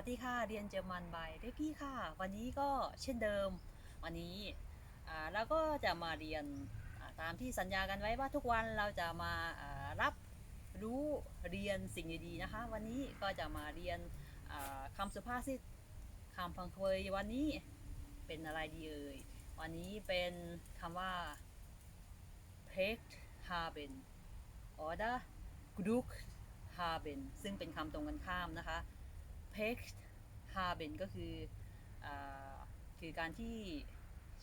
วัสดีค่ะ เรียนเจอร์มันบายได้พี่ค่ะ วันนี้ก็เช่นเดิม วันนี้เราก็จะมาเรียนตามที่สัญญากันไว้ว่าทุกวันเราจะมารับรู้เรียนสิ่งดีๆนะคะ วันนี้ก็จะมาเรียนอ่าคำสุภาษิตคำพังเคยวันนี้เป็นอะไรดีเอ่ยวันนี้เป็นคำว่า p e k haben oder Glück haben ซึ่งเป็นคำตรงกันข้ามนะคะ p e k haben ก็คืออคือการที่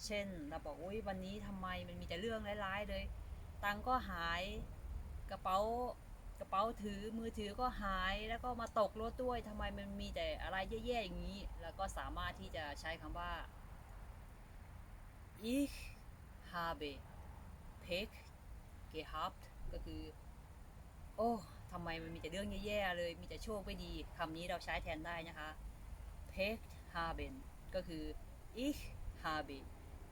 เช่นเราบอกโอ้ยวันนี้ทำไมมันมีแต่เรื่องร้ายๆเลย ตังก็หายกระเป๋ากระเป๋าถือมือถือก็หายแล้วก็มาตกรถด้วยทำไมมันมีแต่อะไรแย่ๆอย่างนี้ แล้วก็สามารถที่จะใช้คำว่า ich habe Pech gehabt ก็คือ โอ้ ทำไมมันมีแต่เรื่องแย่ๆเลย มีแต่โชคไม่ดีคำนี้เราใช้แทนได้นะคะ Pech haben ก็คือ ich habe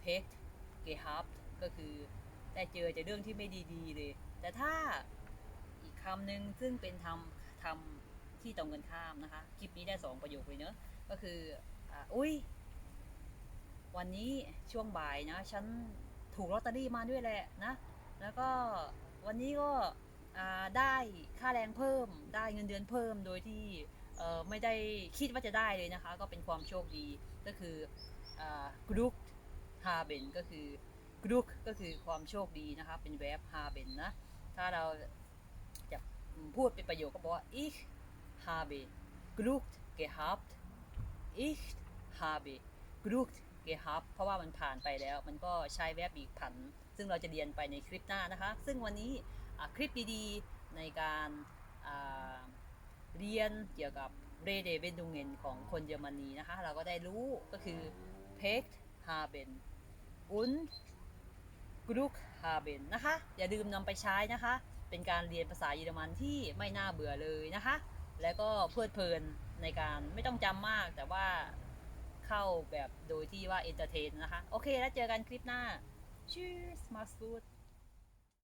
Pech gehabt ก็คือได้เจอแต่เรื่องที่ไม่ดีๆเลย แต่ถ้าอีกคำหนึ่งซึ่งเป็นทำทำที่ตรงกันข้ามนะคะ คลิปนี้ได้สองประโยคเลยเนอะก็คืออุ้ยวันนี้ช่วงบ่ายนะ ฉันถูกลอตเตอรี่มาด้วยแหละนะ แล้วก็วันนี้ก็ ได้ค่าแรงเพิ่ม ได้เงินเดือนเพิ่มโดยที่ไม่ได้คิดว่าจะได้เลยนะคะ ก็เป็นความโชคดีก็คือกรุกฮาเบนก็คือกรุกก็คือความโชคดีนะคะ เป็นแวบฮาเบนนะ ถ้าเราจะพูดเป็นประโยคก็บอกว่า ich habe Glück gehabt ich habe Glück gehabt เพราะว่ามันผ่านไปแล้ว มันก็ใช้แวบอีกผัน ซึ่งเราจะเรียนไปในคลิปหน้านะคะ ซึ่งวันนี้คลิปดีๆในการเรียนเกี่ยวกับเรเดเบนดุงเงนของคนเยอรมนีนะคะ เราก็ได้รู้ก็คือ p e k haben und Glück haben นะคะ อย่าลืมนำไปใช้นะคะ เป็นการเรียนภาษาเยอรมันที่ไม่น่าเบื่อเลยนะคะ แล้วก็เพลิดเพลินในการไม่ต้องจำมากแต่ว่าเข้าแบบโดยที่ว่าเอนเตอร์เทนนะคะ โอเค แล้วเจอกันคลิปหน้า Cheers, mga suit!